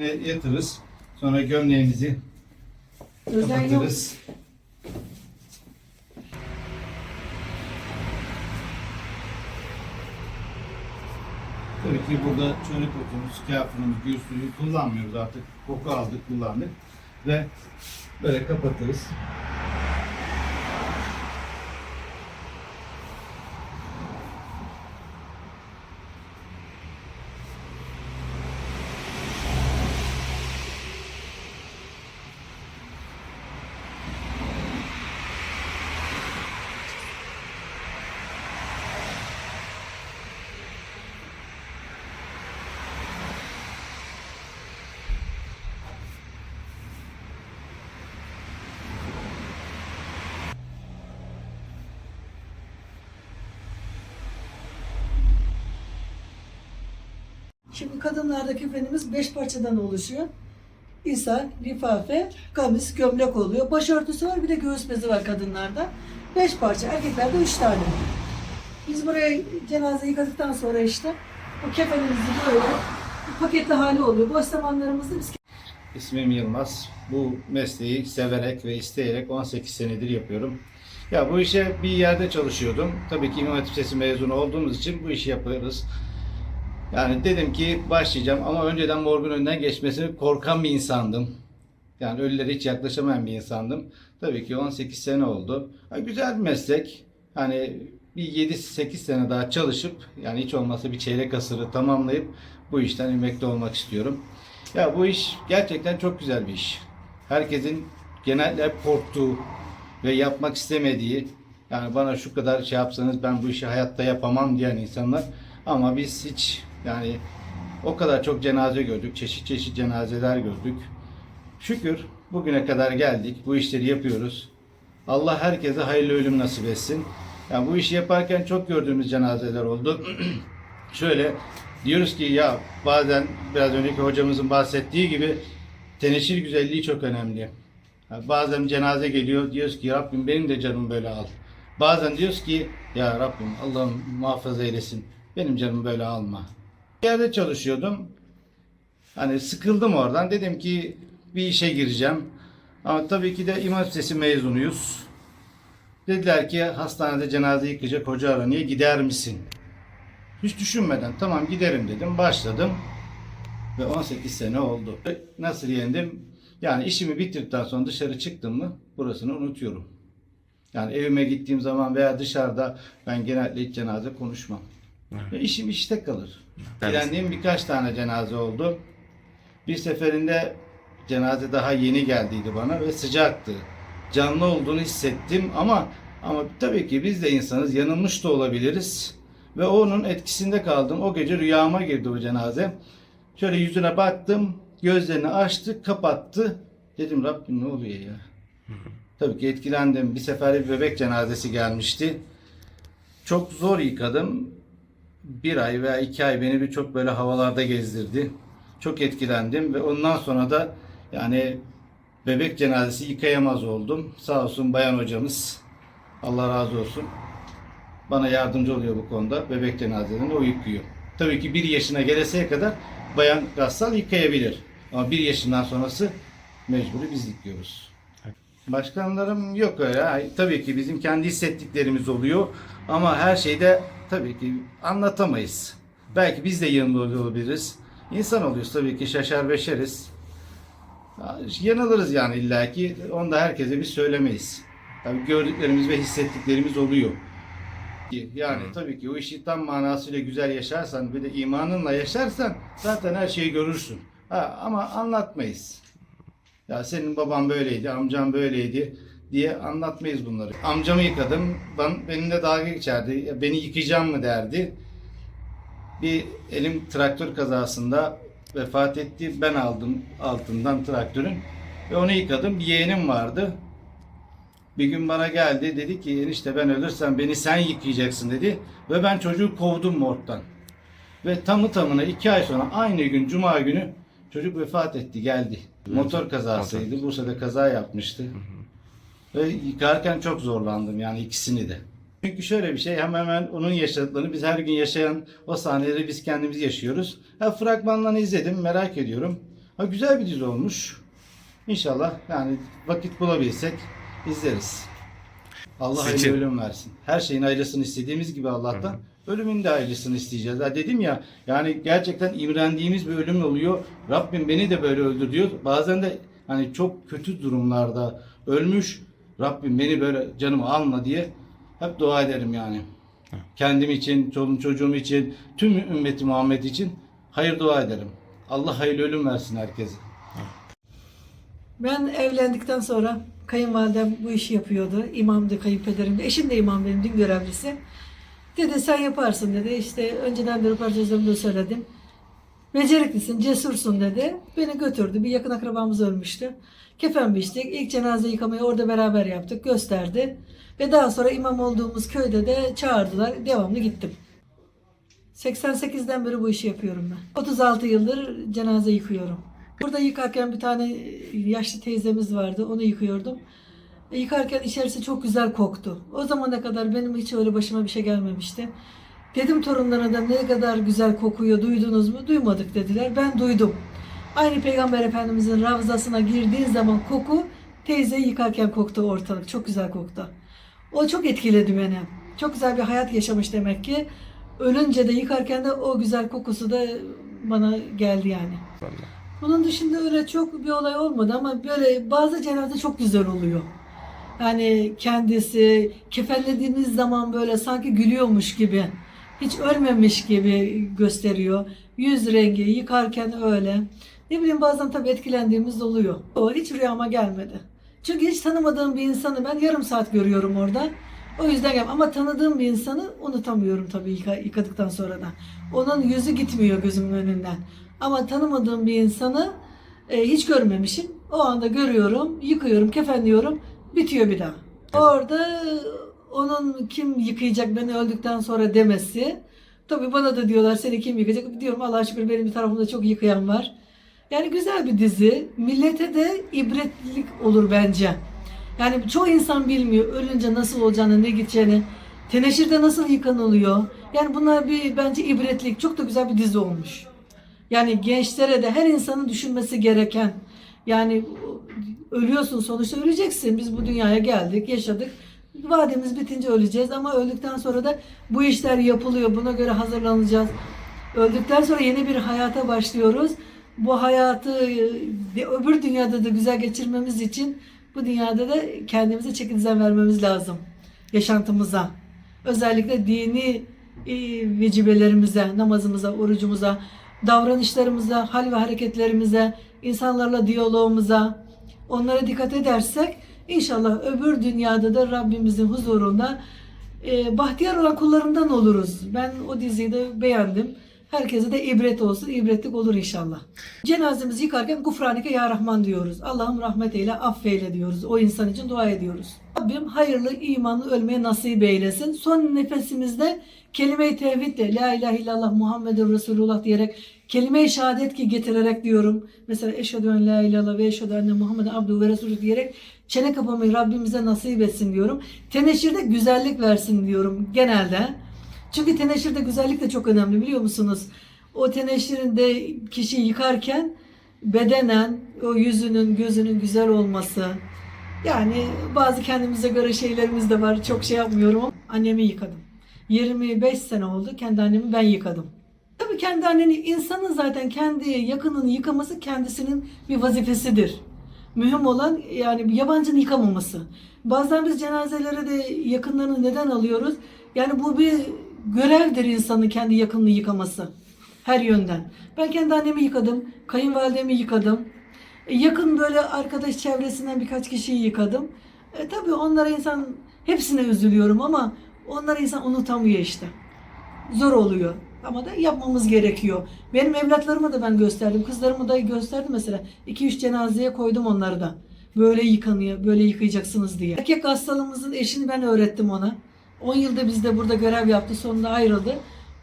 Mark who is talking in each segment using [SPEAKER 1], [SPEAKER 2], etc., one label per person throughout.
[SPEAKER 1] Yatırırız. Sonra gömleğimizi
[SPEAKER 2] yok.
[SPEAKER 1] kapatırız. Tabii ki burada çörek otumuz, kağıtımız, gül suyu kullanmıyoruz artık. Koku aldık, kullandık. Ve böyle kapatırız.
[SPEAKER 2] Şimdi kadınlardaki kefenimiz beş parçadan oluşuyor. İsa, lifafe, kamis, gömlek oluyor. Başörtüsü var bir de göğüs bezi var kadınlarda. Beş parça, erkeklerde üç tane. Biz buraya cenaze yıkadıktan sonra işte bu kefenimizi böyle paketli hali oluyor. Boş zamanlarımızda biz
[SPEAKER 1] İsmim Yılmaz. Bu mesleği severek ve isteyerek 18 senedir yapıyorum. Ya bu işe bir yerde çalışıyordum. Tabii ki İmam Hatip Lisesi mezunu olduğumuz için bu işi yapıyoruz. Yani dedim ki başlayacağım ama önceden morgun önünden geçmesini korkan bir insandım. Yani ölülere hiç yaklaşamayan bir insandım. Tabii ki 18 sene oldu. Ha, güzel bir meslek. Hani bir 7-8 sene daha çalışıp yani hiç olmazsa bir çeyrek asırı tamamlayıp bu işten emekli olmak istiyorum. Ya bu iş gerçekten çok güzel bir iş. Herkesin genelde korktuğu ve yapmak istemediği yani bana şu kadar şey yapsanız ben bu işi hayatta yapamam diyen insanlar ama biz hiç yani o kadar çok cenaze gördük, çeşit çeşit cenazeler gördük. Şükür bugüne kadar geldik, bu işleri yapıyoruz. Allah herkese hayırlı ölüm nasip etsin. Yani bu işi yaparken çok gördüğümüz cenazeler oldu. Şöyle diyoruz ki ya bazen biraz önceki hocamızın bahsettiği gibi teneşir güzelliği çok önemli. Ha, Bazen cenaze geliyor diyoruz ki Rabbim benim de canım böyle al. Bazen diyoruz ki ya Rabbim Allah'ım muhafaza eylesin benim canımı böyle alma. Yerde çalışıyordum. Hani sıkıldım oradan. Dedim ki bir işe gireceğim. Ama tabii ki de İmam Lisesi mezunuyuz. Dediler ki hastanede cenaze yıkayacak hoca aranıyor gider misin? Hiç düşünmeden tamam giderim dedim. Başladım. Ve 18 sene oldu. Nasıl yendim? Yani işimi bitirdikten sonra dışarı çıktım mı burasını unutuyorum. Yani evime gittiğim zaman veya dışarıda ben genellikle hiç cenaze konuşmam. Ve işim işte kalır. Dilendiğim birkaç tane cenaze oldu. Bir seferinde cenaze daha yeni geldiydi bana ve sıcaktı. Canlı olduğunu hissettim ama ama tabii ki biz de insanız. Yanılmış da olabiliriz. Ve onun etkisinde kaldım. O gece rüyama girdi o cenaze. Şöyle yüzüne baktım. Gözlerini açtı, kapattı. Dedim Rabbim ne oluyor ya? Tabii ki etkilendim. Bir seferde bir bebek cenazesi gelmişti. Çok zor yıkadım. Bir ay veya iki ay beni bir çok böyle havalarda gezdirdi. Çok etkilendim ve ondan sonra da yani bebek cenazesi yıkayamaz oldum. Sağ olsun bayan hocamız. Allah razı olsun. Bana yardımcı oluyor bu konuda. Bebek cenazelerini o yıkıyor. Tabii ki bir yaşına geleseye kadar bayan gassal yıkayabilir. Ama bir yaşından sonrası mecburi biz yıkıyoruz. Başkanlarım yok öyle. Tabii ki bizim kendi hissettiklerimiz oluyor. Ama her şeyde tabii ki anlatamayız. Belki biz de yanılıyor olabiliriz. İnsan oluyoruz tabii ki şaşar beşeriz. Ya, Yanılırız yani illaki. Onu da herkese biz söylemeyiz. Tabii gördüklerimiz ve hissettiklerimiz oluyor. Yani tabii ki o işi tam manasıyla güzel yaşarsan ve de imanınla yaşarsan zaten her şeyi görürsün. Ha, ama anlatmayız. Ya senin baban böyleydi, amcam böyleydi diye anlatmayız bunları. Amcamı yıkadım, ben, benimle dalga geçerdi. Ya Beni yıkayacağım mı derdi. Bir elim traktör kazasında vefat etti. Ben aldım altından traktörün ve onu yıkadım. Bir yeğenim vardı. Bir gün bana geldi dedi ki enişte ben ölürsem beni sen yıkayacaksın dedi. Ve ben çocuğu kovdum morgdan. Ve tamı tamına iki ay sonra aynı gün cuma günü çocuk vefat etti geldi. Motor kazasıydı. Bursa'da kaza yapmıştı. Ve yıkarken çok zorlandım yani ikisini de. Çünkü şöyle bir şey hemen hemen onun yaşadıklarını biz her gün yaşayan o sahneleri biz kendimiz yaşıyoruz. Ha, fragmanlarını izledim merak ediyorum. Ha, güzel bir dizi olmuş. İnşallah yani vakit bulabilsek izleriz. Allah hayırlı
[SPEAKER 3] Seçin.
[SPEAKER 1] ölüm versin. Her şeyin ayrısını istediğimiz gibi Allah'tan ölümün de ayrısını isteyeceğiz. Ha dedim ya yani gerçekten imrendiğimiz bir ölüm oluyor. Rabbim beni de böyle öldür diyor. Bazen de hani çok kötü durumlarda ölmüş. Rabbim beni böyle canımı alma diye hep dua ederim yani. Kendim için, çoluğum çocuğum için, tüm ümmeti Muhammed için hayır dua ederim. Allah hayırlı ölüm versin herkese.
[SPEAKER 2] Ben evlendikten sonra kayınvalidem bu işi yapıyordu. İmamdı kayınpederim de. Eşim de imam benim din görevlisi. Dedi sen yaparsın dedi. İşte önceden de röportajlarımda söyledim. Beceriklisin, cesursun dedi. Beni götürdü. Bir yakın akrabamız ölmüştü. Kefen biçtik. İlk cenaze yıkamayı orada beraber yaptık. Gösterdi. Ve daha sonra imam olduğumuz köyde de çağırdılar. Devamlı gittim. 88'den beri bu işi yapıyorum ben. 36 yıldır cenaze yıkıyorum. Burada yıkarken bir tane yaşlı teyzemiz vardı. Onu yıkıyordum. Yıkarken içerisi çok güzel koktu. O zamana kadar benim hiç öyle başıma bir şey gelmemişti. Dedim torunlarına da ne kadar güzel kokuyor duydunuz mu? Duymadık dediler. Ben duydum. Aynı Peygamber Efendimizin ravzasına girdiğin zaman koku teyzeyi yıkarken koktu ortalık. Çok güzel koktu. O çok etkiledi beni. Çok güzel bir hayat yaşamış demek ki. Ölünce de yıkarken de o güzel kokusu da bana geldi yani. Bunun dışında öyle çok bir olay olmadı ama böyle bazı cenaze çok güzel oluyor. Yani kendisi kefenlediğimiz zaman böyle sanki gülüyormuş gibi, hiç ölmemiş gibi gösteriyor. Yüz rengi yıkarken öyle. Ne bileyim bazen tabii etkilendiğimiz oluyor. O hiç rüyama gelmedi. Çünkü hiç tanımadığım bir insanı ben yarım saat görüyorum orada. O yüzden gel ama tanıdığım bir insanı unutamıyorum tabii yıka- yıkadıktan sonra da. Onun yüzü gitmiyor gözümün önünden. Ama tanımadığım bir insanı e, hiç görmemişim. O anda görüyorum, yıkıyorum, kefenliyorum, bitiyor bir daha. Orada onun kim yıkayacak beni öldükten sonra demesi. Tabii bana da diyorlar seni kim yıkayacak? Diyorum Allah'a şükür benim bir tarafımda çok yıkayan var. Yani güzel bir dizi. Millete de ibretlik olur bence. Yani çoğu insan bilmiyor ölünce nasıl olacağını, ne gideceğini. Teneşirde nasıl yıkanılıyor. Yani bunlar bir bence ibretlik. Çok da güzel bir dizi olmuş. Yani gençlere de her insanın düşünmesi gereken. Yani ölüyorsun sonuçta öleceksin. Biz bu dünyaya geldik, yaşadık. Vademiz bitince öleceğiz ama öldükten sonra da bu işler yapılıyor. Buna göre hazırlanacağız. Öldükten sonra yeni bir hayata başlıyoruz. Bu hayatı e, öbür dünyada da güzel geçirmemiz için bu dünyada da kendimize çeki vermemiz lazım. Yaşantımıza. Özellikle dini e, vecibelerimize, namazımıza, orucumuza, davranışlarımıza, hal ve hareketlerimize, insanlarla diyalogumuza, onlara dikkat edersek inşallah öbür dünyada da Rabbimizin huzurunda e, bahtiyar olan kullarından oluruz. Ben o diziyi de beğendim. Herkese de ibret olsun, ibretlik olur inşallah. Cenazemizi yıkarken gufranike ya Rahman diyoruz. Allah'ım rahmet eyle, affeyle diyoruz. O insan için dua ediyoruz. Rabbim hayırlı, imanlı ölmeye nasip eylesin. Son nefesimizde kelime-i tevhidle La ilahe illallah Muhammedun Resulullah diyerek kelime-i şehadet ki getirerek diyorum. Mesela eşhedü en la ilahe ve eşhedü enne Muhammeden abduhu ve resulü diyerek çene kapamayı Rabbimize nasip etsin diyorum. Teneşirde güzellik versin diyorum genelde. Çünkü teneşirde güzellik de çok önemli biliyor musunuz? O teneşirinde kişi yıkarken bedenen o yüzünün gözünün güzel olması. Yani bazı kendimize göre şeylerimiz de var. Çok şey yapmıyorum annemi yıkadım. 25 sene oldu kendi annemi ben yıkadım. Tabii kendi anneni insanın zaten kendi yakınını yıkaması kendisinin bir vazifesidir. Mühim olan yani yabancının yıkamaması. Bazen biz cenazelere de yakınlarını neden alıyoruz? Yani bu bir görevdir insanın kendi yakınını yıkaması. Her yönden. Ben kendi annemi yıkadım. Kayınvalidemi yıkadım. E, Yakın böyle arkadaş çevresinden birkaç kişiyi yıkadım. E, tabii onlara insan hepsine üzülüyorum ama onları insan unutamıyor işte. Zor oluyor. Ama da yapmamız gerekiyor. Benim evlatlarıma da ben gösterdim. Kızlarıma da gösterdim mesela. 2-3 cenazeye koydum onları da. Böyle yıkanıyor, böyle yıkayacaksınız diye. Erkek hastalığımızın eşini ben öğrettim ona. 10 yılda bizde burada görev yaptı. Sonunda ayrıldı.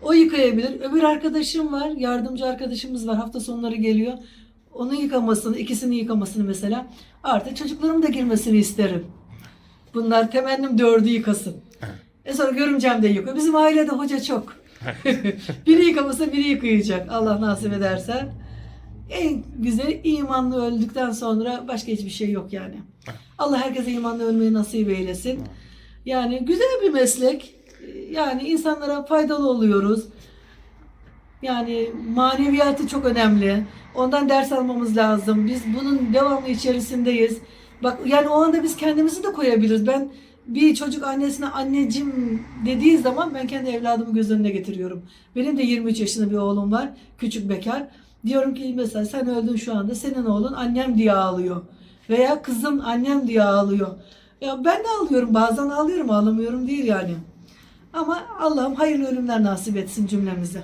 [SPEAKER 2] O yıkayabilir. Öbür arkadaşım var. Yardımcı arkadaşımız var. Hafta sonları geliyor. Onun yıkamasını, ikisini yıkamasını mesela. Artık çocuklarım da girmesini isterim. Bunlar temennim dördü yıkasın. E sonra görümcem de yıkıyor. Bizim ailede hoca çok. biri yıkamasa biri yıkayacak. Allah nasip ederse. En güzeli imanlı öldükten sonra başka hiçbir şey yok yani. Allah herkese imanlı ölmeyi nasip eylesin. Yani güzel bir meslek. Yani insanlara faydalı oluyoruz. Yani maneviyatı çok önemli. Ondan ders almamız lazım. Biz bunun devamlı içerisindeyiz. Bak yani o anda biz kendimizi de koyabiliriz. Ben bir çocuk annesine anneciğim dediği zaman ben kendi evladımı göz önüne getiriyorum. Benim de 23 yaşında bir oğlum var. Küçük bekar. Diyorum ki mesela sen öldün şu anda. Senin oğlun annem diye ağlıyor. Veya kızım annem diye ağlıyor. Ya ben de ağlıyorum. Bazen ağlıyorum. Ağlamıyorum değil yani. Ama Allah'ım hayırlı ölümler nasip etsin cümlemize.